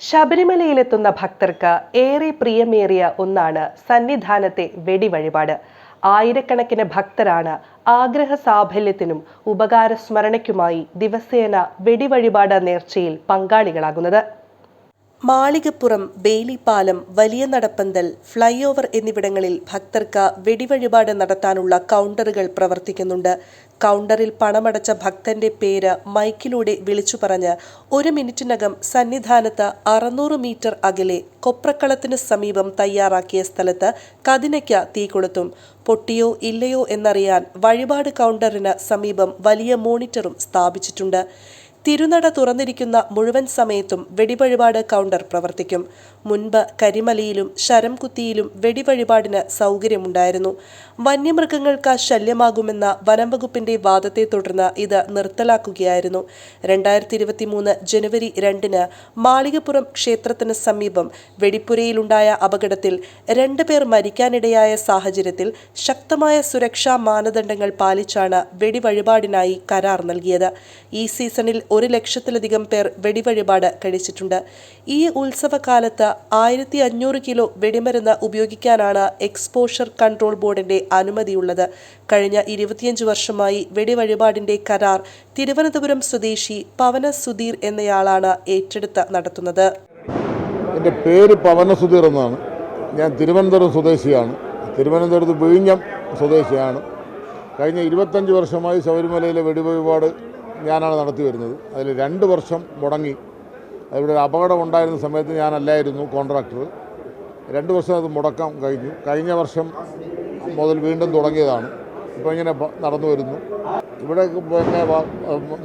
ശബരിമലയിലെത്തുന്ന ഭക്തർക്ക് ഏറെ പ്രിയമേറിയ ഒന്നാണ് സന്നിധാനത്തെ വെടിവഴിപാട്. ആയിരക്കണക്കിന് ഭക്തരാണ് ആഗ്രഹ സാഫല്യത്തിനും ഉപകാരസ്മരണയ്ക്കുമായി ദിവസേന വെടിവഴിപാട് നേർച്ചയിൽ പങ്കാളികളാകുന്നത്. മാളികപ്പുറം ബേലിപ്പാലം വലിയ നടപ്പന്തൽ ഫ്ളൈ ഓവർ എന്നിവിടങ്ങളിൽ ഭക്തർക്ക് വെടിവഴിപാട് നടത്താനുള്ള കൗണ്ടറുകൾ പ്രവർത്തിക്കുന്നുണ്ട്. കൗണ്ടറിൽ പണമടച്ച ഭക്തന്റെ പേര് മൈക്കിലൂടെ വിളിച്ചു പറഞ്ഞ് ഒരു മിനിറ്റിനകം സന്നിധാനത്ത് അറുന്നൂറ് മീറ്റർ അകലെ കൊപ്രക്കളത്തിന് സമീപം തയ്യാറാക്കിയ സ്ഥലത്ത് കതിനയ്ക്ക് തീ കൊളുത്തും. പൊട്ടിയോ ഇല്ലയോ എന്നറിയാൻ വഴിപാട് കൗണ്ടറിന് സമീപം വലിയ മോണിറ്ററും സ്ഥാപിച്ചിട്ടുണ്ട്. തിരുനട തുറന്നിരിക്കുന്ന മുഴുവൻ സമയത്തും വെടിവഴിപാട് കൗണ്ടർ പ്രവർത്തിക്കും. മുൻപ് കരിമലയിലും ശരംകുത്തിയിലും വെടിവഴിപാടിന് സൗകര്യമുണ്ടായിരുന്നു. വന്യമൃഗങ്ങൾക്ക് ശല്യമാകുമെന്ന വനം വകുപ്പിന്റെ വാദത്തെ തുടർന്ന് ഇത് നിർത്തലാക്കുകയായിരുന്നു. രണ്ടായിരത്തി ഇരുപത്തി മൂന്ന് ജനുവരി രണ്ടിന് മാളികപ്പുറം ക്ഷേത്രത്തിന് സമീപം വെടിപ്പുരയിലുണ്ടായ അപകടത്തിൽ രണ്ടുപേർ മരിക്കാനിടയായ സാഹചര്യത്തിൽ ശക്തമായ സുരക്ഷാ മാനദണ്ഡങ്ങൾ പാലിച്ചാണ് വെടിവഴിപാടിനായി കരാർ നൽകിയത്. ഈ സീസണിൽ ഒരു ലക്ഷത്തിലധികം പേർ വെടിവഴിപാട് കഴിച്ചിട്ടുണ്ട്. ഈ ഉത്സവകാലത്ത് ആയിരത്തി അഞ്ഞൂറ് കിലോ വെടിമരുന്ന് ഉപയോഗിക്കാനാണ് എക്സ്പോഷർ കൺട്രോൾ ബോർഡിന്റെ അനുമതിയുള്ളത്. കഴിഞ്ഞ ഇരുപത്തിയഞ്ച് വർഷമായി വെടിവഴിപാടിന്റെ കരാർ തിരുവനന്തപുരം സ്വദേശി പവന സുധീർ എന്നയാളാണ് ഏറ്റെടുത്ത് നടത്തുന്നത്. എന്റെ പേര് പവന സുധീർ എന്നാണ്. ഞാൻ തിരുവനന്തപുരം സ്വദേശിയാണ്. തിരുവനന്തപുരത്ത് വിഴിഞ്ഞം സ്വദേശിയാണ്. കഴിഞ്ഞ ഇരുപത്തഞ്ച് വർഷമായി ശബരിമലയിലെ വെടിവഴിപാട് ഞാനാണ് നടത്തി വരുന്നത്. അതിൽ രണ്ട് വർഷം മുടങ്ങി. അതിവിടെ ഒരു അപകടം ഉണ്ടായിരുന്ന സമയത്ത് ഞാനല്ലായിരുന്നു കോൺട്രാക്ടർ. രണ്ട് വർഷം അത് മുടക്കം കഴിഞ്ഞു. കഴിഞ്ഞ വർഷം മുതൽ വീണ്ടും തുടങ്ങിയതാണ്. ഇപ്പോൾ ഇങ്ങനെ നടന്നു വരുന്നു. ഇവിടെ പിന്നെ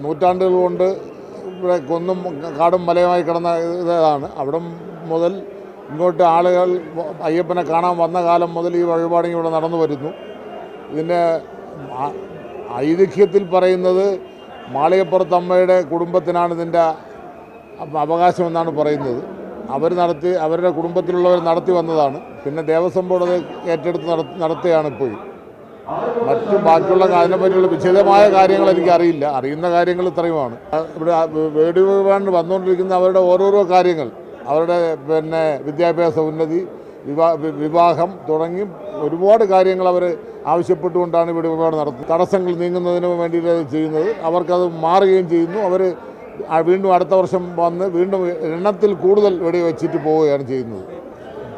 നൂറ്റാണ്ടുകൾ കൊണ്ട് ഇവിടെ കൊന്നും കാടും മലയുമായി കിടന്ന ഇതാണ്. അവിടെ മുതൽ ഇങ്ങോട്ട് ആളുകൾ അയ്യപ്പനെ കാണാൻ വന്ന കാലം മുതൽ ഈ വഴിപാടിങ് ഇവിടെ നടന്നു വരുന്നു. ഇതിന്റെ ഐതിഹ്യത്തിൽ പറയുന്നത് മാളികപ്പുറത്തമ്മയുടെ കുടുംബത്തിനാണ് ഇതിന്റെ അവകാശമെന്നാണ് പറയുന്നത്. അവർ നടത്തി അവരുടെ കുടുംബത്തിലുള്ളവർ നടത്തി വന്നതാണ്. പിന്നെ ദേവസ്വം ബോർഡ് അത് ഏറ്റെടുത്ത് നട നടത്തുകയാണ് ഇപ്പോൾ. മറ്റു ബാക്കിയുള്ള അതിനെപ്പറ്റിയുള്ള വിശദമായ കാര്യങ്ങൾ എനിക്കറിയില്ല. അറിയുന്ന കാര്യങ്ങൾ ഇത്രയുമാണ്. ഇവിടെ വേടി വന്നുകൊണ്ടിരിക്കുന്ന അവരുടെ ഓരോരോ കാര്യങ്ങൾ. അവരുടെ പിന്നെ വിദ്യാഭ്യാസ ഉന്നതി വിവാഹം തുടങ്ങി ഒരുപാട് കാര്യങ്ങൾ അവർ ആവശ്യപ്പെട്ടുകൊണ്ടാണ് ഇവിടെ ഒരുപാട് നടത്തുന്നത്. തടസ്സങ്ങൾ നീങ്ങുന്നതിന് വേണ്ടിയിട്ട് ചെയ്യുന്നത്. അവർക്കത് മാറുകയും ചെയ്യുന്നു. അവർ വീണ്ടും അടുത്ത വർഷം വന്ന് വീണ്ടും എണ്ണത്തിൽ കൂടുതൽ വെടി വെച്ചിട്ട് പോവുകയാണ് ചെയ്യുന്നത്.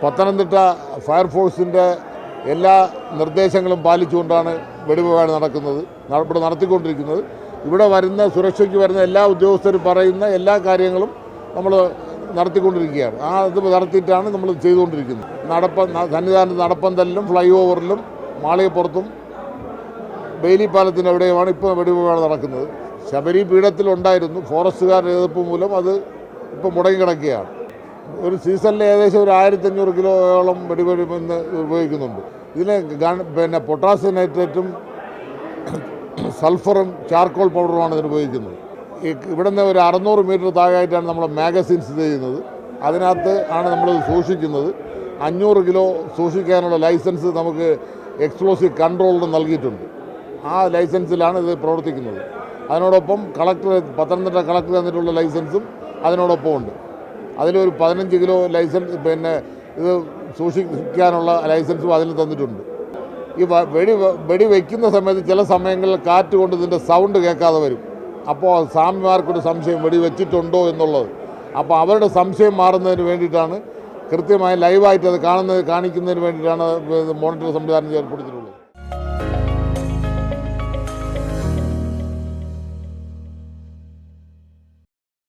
പത്തനംതിട്ട ഫയർഫോഴ്സിന്റെ എല്ലാ നിർദ്ദേശങ്ങളും പാലിച്ചുകൊണ്ടാണ് വെടിവെപ്പാട് നടക്കുന്നത് ഇവിടെ നടത്തിക്കൊണ്ടിരിക്കുന്നത്. ഇവിടെ വരുന്ന സുരക്ഷയ്ക്ക് വരുന്ന എല്ലാ ഉദ്യോഗസ്ഥരും പറയുന്ന എല്ലാ കാര്യങ്ങളും നമ്മൾ നടത്തിക്കൊണ്ടിരിക്കുകയാണ്. ആ ഇത് നടത്തിയിട്ടാണ് നമ്മൾ ചെയ്തുകൊണ്ടിരിക്കുന്നത്. നടപ്പ സന്നിധാനത്ത് നടപ്പന്തലിലും ഫ്ലൈ ഓവറിലും മാളികപ്പുറത്തും ബെയിലി പാലത്തിന്റെ എവിടെയുമാണ് ഇപ്പോൾ വെടിവെപ്പാണ് നടക്കുന്നത്. ശബരി പീഠത്തിലുണ്ടായിരുന്നു. ഫോറസ്റ്റുകാരുടെ എതിർപ്പ് മൂലം അത് ഇപ്പം മുടങ്ങിക്കിടക്കുകയാണ് ഒരു സീസണിൽ ഏകദേശം ഒരു ആയിരത്തഞ്ഞൂറ് കിലോയോളം വെടിവെടി ഇന്ന് ഉപയോഗിക്കുന്നുണ്ട്. ഇതിന് പിന്നെ പൊട്ടാസ്യം നൈട്രേറ്റും സൾഫറും ചാർക്കോൾ പൗഡറുമാണ് ഇതിന് ഉപയോഗിക്കുന്നത്. ഈ ഇവിടുന്ന് ഒരു അറുന്നൂറ് മീറ്റർ താഴെയായിട്ടാണ് നമ്മൾ മാഗസിൻ സ്ഥിതി ചെയ്യുന്നത്. അതിനകത്ത് ആണ് നമ്മൾ സൂക്ഷിക്കുന്നത്. അഞ്ഞൂറ് കിലോ സൂക്ഷിക്കാനുള്ള ലൈസൻസ് നമുക്ക് എക്സ്പ്ലോസീവ് കൺട്രോളിന് നൽകിയിട്ടുണ്ട്. ആ ലൈസൻസിലാണ് ഇത് പ്രവർത്തിക്കുന്നത്. അതിനോടൊപ്പം കളക്ടർ പത്തനംതിട്ട കളക്ടർ തന്നിട്ടുള്ള ലൈസൻസും അതിനോടൊപ്പം ഉണ്ട്. അതിലൊരു പതിനഞ്ച് കിലോ ലൈസൻസ് പിന്നെ ഇത് സൂക്ഷിക്കാനുള്ള ലൈസൻസും അതിൽ തന്നിട്ടുണ്ട്. ഈ വെടി വെടി വയ്ക്കുന്ന സമയത്ത് ചില സമയങ്ങളിൽ കാറ്റ് കൊണ്ട് ഇതിന്റെ സൗണ്ട് കേൾക്കാതെ വരും. അപ്പോൾ സ്വാമിമാർക്കൊരു സംശയം വെടിവെച്ചിട്ടുണ്ടോ എന്നുള്ളത്. അപ്പോൾ അവരുടെ സംശയം മാറുന്നതിന് വേണ്ടിയിട്ടാണ് കൃത്യമായി ലൈവായിട്ട് അത് കാണുന്നത് കാണിക്കുന്നതിന് വേണ്ടിയിട്ടാണ് മോണിറ്റർ സംവിധാനം ഏർപ്പെടുത്തിയിട്ടുള്ളത്